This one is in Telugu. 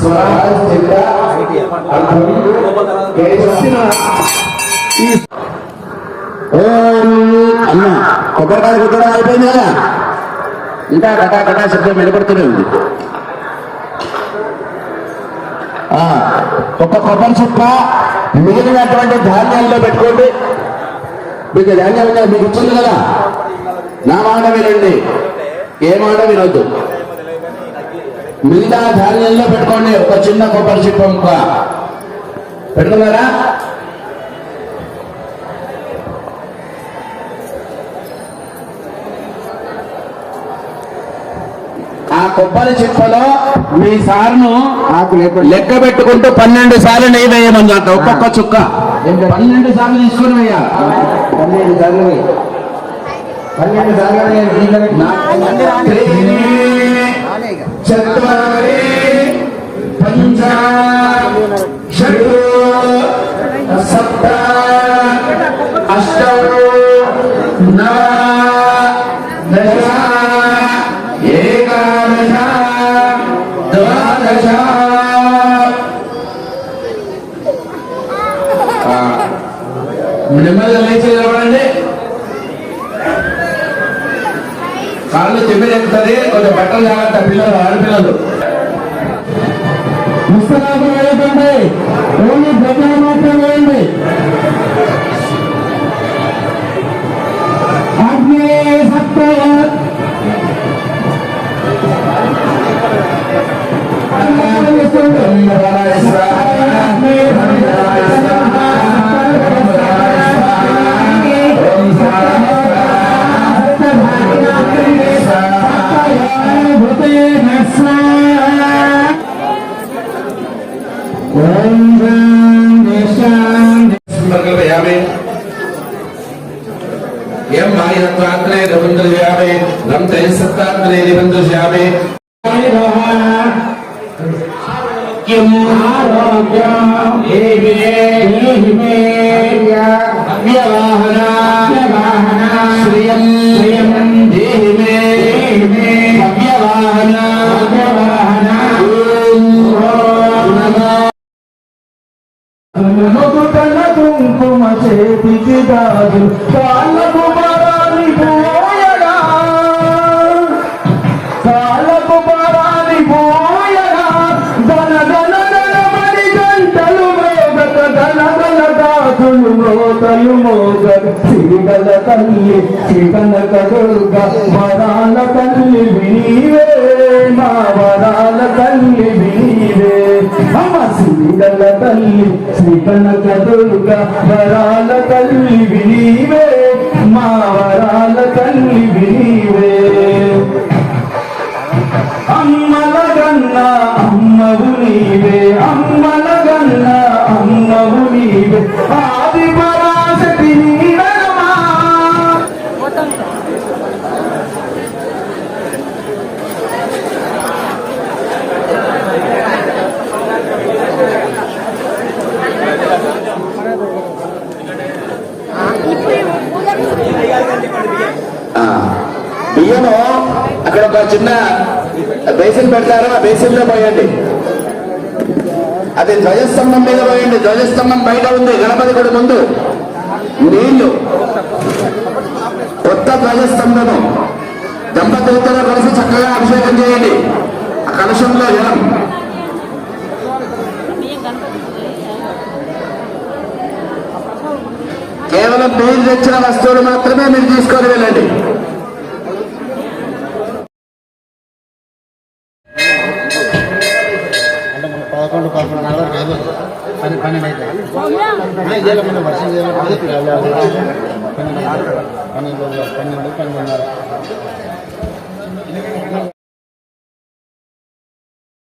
స్వరాజ్ జిల్లా ఓం అన్న కొబ్బరికాయ కుట్టడం అయిపోయింది కదా ఇంకా కటా కటా శబ్దం వినపడుతూనే ఉంది ఆ, ఒక కొబ్బరి చుక్క మిగిలినటువంటి ధాన్యాల్లో పెట్టుకోండి మీకు ధాన్యాలు మీకు ఇచ్చింది కదా నా మాట వినండి ఏ మాట వినొద్దు మిగతా ధాన్యంలో పెట్టుకోండి. ఒక చిన్న కొబ్బరి చిప్ప ముక్క. పెట్టుకున్నారా? ఆ కొబ్బరి చిప్పలో మీ సార్ను లెక్క పెట్టుకుంటూ పన్నెండు సార్లు నెయ్యి వేయమని అంట. ఒక్కొక్క చుక్క. పన్నెండు సార్లు తీసుకొని వేయ పన్నెండు సార్లు. పన్నెండు సార్లు. చత్వారి నెమ్మదిగా లేచి నిలబడండి కాళ్ళు తిమ్మిడి కొంచెం బట్టలు జాగ్రత్త పిల్లలు ఆడపిల్లలు. పుస్తకాలు వెళ్ళకండి ఓన్లీ ఎం మాయత్వాగ్నే రవీంద్రయామే రం తైసత్తాగ్నే రవీంద్రయామే కిం ఆరోగ్యం దేవి దేవి మే చేతికి గాజు కాళ్ళకు పరాని పోయగా. కాళ్ళకు పరాని పోయగా. ధన ధన ధనమని గంటలు మోగక ధన ధన దాసులు మోతలు మోగక. శ్రీగల తల్లి శ్రీకనక కదుర్గ వరాల తల్లి వినివే తల్లి శ్రీకనక దుర్గ వరాల తల్లి వినివే మా వరాల తల్లి వినివే. అమ్మల గన్న అమ్మవు నీవే అమ్మల గన్న అమ్మవు నీవే. చిన్న బేసిన్ పెడతారు? ఆ బేసిన్లో పోయండి. అది ధ్వజస్తంభం మీద పోయండి. ధ్వజస్తంభం బయట ఉంది. గణపతి గుడి ముందు. నీళ్ళు. కొత్త ధ్వజస్తంభము. దంపతులతో కలిసి చక్కగా అభిషేకం చేయండి. ఆ కలశంలో జలం కేవలం మీరు తెచ్చిన వస్తువులు మాత్రమే మీరు తీసుకొని వెళ్ళండి. పదకొండు పదకొండున్నర వరకు అయిపోయింది పని పన్నెండు అయితే ఏళ్ళ ముందు వర్షం చేయలేదు పన్నెండు పన్నెండు పన్నెండు పన్నెండున్నర